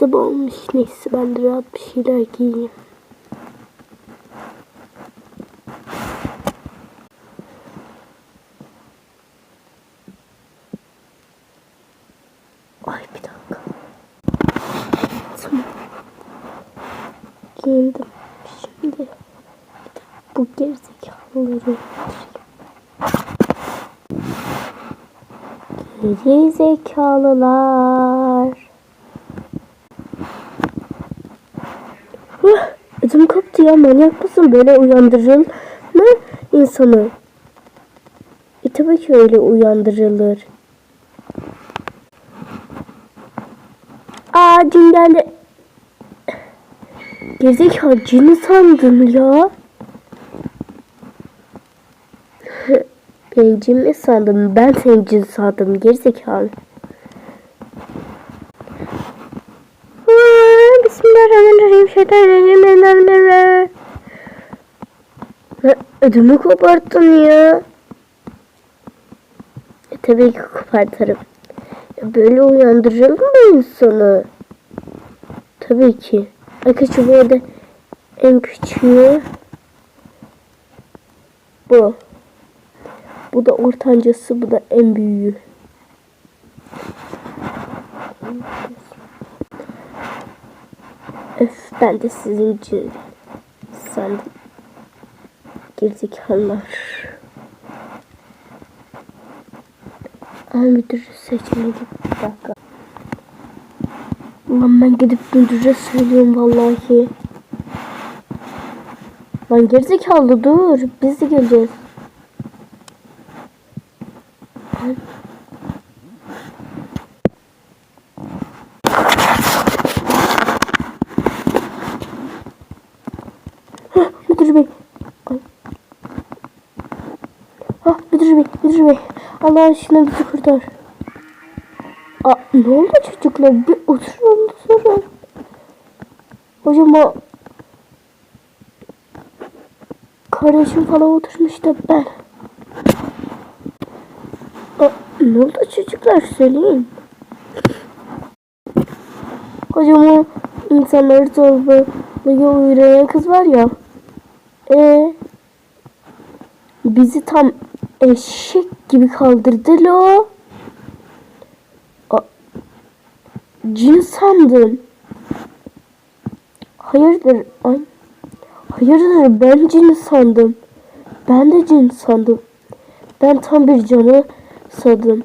sabah olmuş. Neyse ben de rahat bir şeyler giyeyim. Ay bir dakika. Tamam. Giyindim. Şimdi bu gerizekalıları Geri zekalılar. Ya manyak mısın böyle uyandırır mı insanı? E tabii ki öyle uyandırılır. Aa cin geldi. Gerizekalı cini sandım ya. Ben cin mi sandım? Ben seni cin sandım. Gerizekalı. Bismillahirrahmanirrahim. Şeytanirrahmanirrahim. Ödümü koparttın ya. E, tabii ki kopartırım. Ya, böyle uyandırır mı insanı? Tabii ki. Arkadaşlar bu arada en küçüğü bu. Bu da ortancası, bu da en büyüğü. Öf ben de sizin için sandım. Gerizekalılar. Ama müdürü seçmedim. Bir dakika. Lan ben gidip müdüre söylüyorum vallahi. Lan gerizekalı dur. Biz de geleceğiz. Müdür bey. Ay. Hah, müdür bey, müdür bey. Allah aşkına bizi kurtar. Aa, ne oldu çocuklar? Bir oturun da sonra. Hocam o kardeşim falan oturmuş da ben. Aa, ne oldu çocuklar söyleyin. Hocam o insanları zorbalıyor uğrayan kız var ya. E bizi tam eşek gibi kaldırdı lo. Cin sandım. Hayırdır? Ay. Hayırdır ben cin sandım. Ben de cin sandım. Ben tam bir canı sandım.